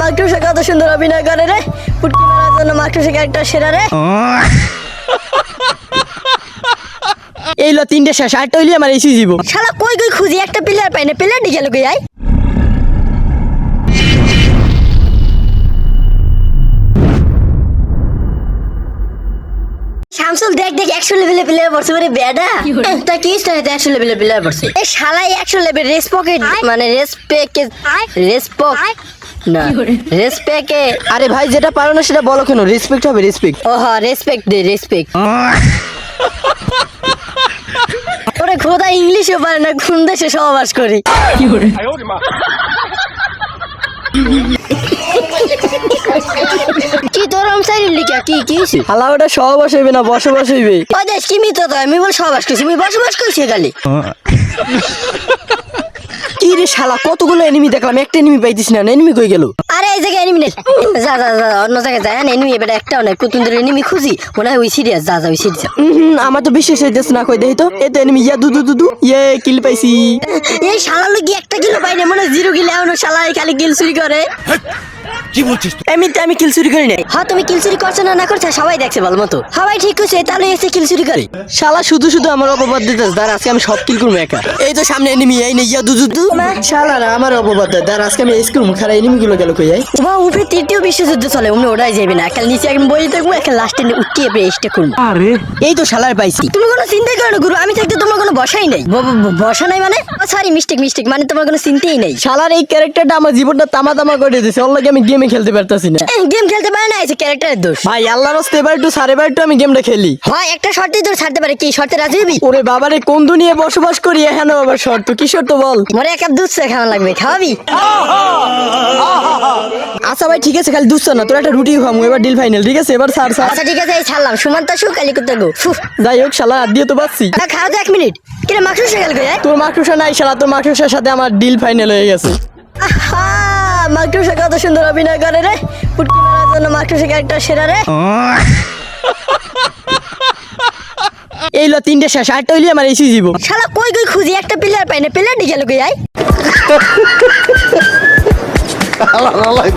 মাকড়সা কত সুন্দর অভিনয় করে রে পুটকি মারার জন্য মাকড়সা ক্যারেক্টার সেরা রে এই লো তিনটে শেষ আটটা হইলে আমার এসি যাব শালা কই কই খুঁজি? একটা প্লেয়ার পাই না প্লেয়ার লোকে যাই শামসুল দেখ দেখ একশো লেভেলে প্লেয়ার পড়ছে মানে বেডা। তা কি স্টাইলে একশো লেভেলে প্লেয়ার পড়ছে। এই শালাই একশো লেভেল রেস পকেট মানে রেস পেকে রেস পক না। রেস পেকে আরে ভাই যেটা পারো না সেটা বলো কেন? রেসপেক্ট হবে রেসপেক্ট ও হ্যাঁ রেসপেক্ট দে রেসপেক্ট ওরে খোদা ইংলিশও পারে না কোন দেশে সহবাস করি? কি তোর আমসাইল লিখা? কি কি? হালা ওটা সহবাস হইবে না বসবাস হইবে। ও দেশ কি মিতো তো আমি বল সহবাস করছি আমি বসবাস করছি খালি কি রে শালা কতগুলো এনিমি দেখলাম একটা এনিমি পাইতিস না এনিমি কই গেল? আরে এই জায়গায় এনিমি নেই। যা যা যা অন্য জায়গায় যায় না এনিমি এবার একটাও নাই কুতুন্দর এনিমি খুঁজি। মনে হয় ওই সিরিয়াস যা যা ওই সিরিয়াস। হুম আমার তো বিশ্বাস হইতেছে না কই দেই তো। এ তো এনিমি ইয়া দু দু ইয়ে কিল পাইছি। এই শালা লোক একটা কিলো পাই না মনে জিরো কিলো এমন শালা এই খালি কিল চুরি করে। এমনিতে আমি কিল চুরি করি নাই। হ্যাঁ তুমি কিল চুরি করছ না না করছ সবাই দেখছে ভালো মতো। সবাই ঠিক করছে তাহলে এসে কিল চুরি করে। শালা শুধু শুধু আমার অপবাদ দিতেছ দাঁড় আজকে আমি সব কিল করব একা। এই তো সামনে এনিমি এই নেই দু। শালা না আমার অপবাদ দেয়। দাঁড় আজকে আমি এই স্কুল এনিমি গুলো গেল কই যাই বা উপরে তৃতীয় বিশ্বযুদ্ধ চলে অমনি ওরাই যাবে না। নিচে একদম বই থাকব লাস্টে উঠিয়ে পেস্টে করব এই তো শালার পাইছি। তুমি কোনো চিন্তাই করো না গুরু আমি থাকতে তোমার বসাই নাই। বসা নাই মানে? সরি মিস্টেক মিস্টেক মানে তোমার কোনো চিন্তাই নেই। শালার এই ক্যারেক্টারটা আমার জীবনটা তামা তামা করে দিয়েছে ওর লাগে আমি গেমে খেলতে পারতাছি না। গেম খেলতে পারে না এসে ক্যারেক্টারের দোষ। ভাই আল্লাহর হস্তে এবার একটু সাড়ে একটু আমি গেমটা খেলি। হয় একটা শর্তেই তোর ছাড়তে পারে। কি শর্তে রাজি হবি? ওরে বাবারে কোন দুনিয়ে বসবাস করি? এখানে আবার শর্ত। কি শর্ত বল? মরে এক কাপ দুধ চা খাওয়া লাগবে। খাওয়াবি? আচ্ছা ভাই ঠিক আছে খালি দুধ না তোর একটা রুটি খামু এবার ডিল ফাইনাল ঠিক আছে? এবার সার সার আচ্ছা ঠিক আছে এই ছাড়লাম। সুমন্ত সু কালিকুত্তা গো। যাই হোক শালা দিয়ে তো পাচ্ছি না খাওয়া এক মিনিট। কিরে মাংস সকাল গো তোর মাকড়সা নাই শালা তোর মাকড়সার সাথে আমার ডিল ফাইনাল হয়ে গেছে। আহা মাকড়সা কত সুন্দর অভিনয় করে রে। পুটকি মারার জন্য মাকড়সা ক্যারেক্টার সেরা রে। এই লো তিনটে শেষ আটটা হইলে আমার এসি যাব শালা কই কই খুঁজি একটা প্লেয়ার পাই না প্লেয়ার দিকে লোকে যাই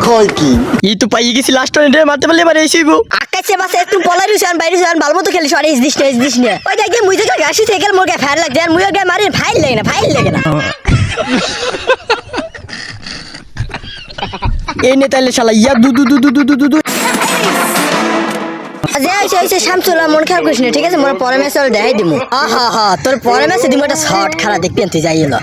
কয় কি? এই তো পাইয়ে গেছি লাস্ট রে মারতে পারলে এবার এসি দেখছে বাস একটু পলারি বাইরে ভালো মতো খেলিস না না। ওই দেখ মুই থেকে মোর গায়ে ফায়ার মুই গায়ে মারি ফাইল লাগে না ফাইল লাগে না। এই নে তাইলে শালা ইয়া দু দু দু দু দু দু দু মন ঠিক আছে? পরে ম্যাচে দেখাই তোর পরে ম্যাচে দিমু একটা শর্ট খেলা দেখতে যাই এলো।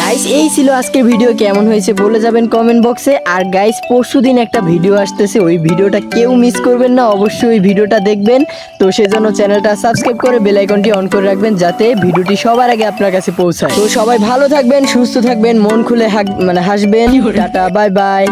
গাইস এই ছিল আজকের ভিডিও কেমন হয়েছে বলে যাবেন কমেন্ট বক্সে আর গাইস পরশু দিন একটা ভিডিও আসতেছে। ওই ভিডিওটা কেউ মিস করবেন না। অবশ্যই ওই ভিডিওটা দেখবেন। তো সেজন্য চ্যানেলটা সাবস্ক্রাইব করে বেল আইকনটি অন করে রাখবেন যাতে ভিডিওটি সবার আগে আপনার কাছে পৌঁছায়। তো সবাই ভালো থাকবেন সুস্থ থাকবেন মন খুলে মানে হাসবেন। Tata bye bye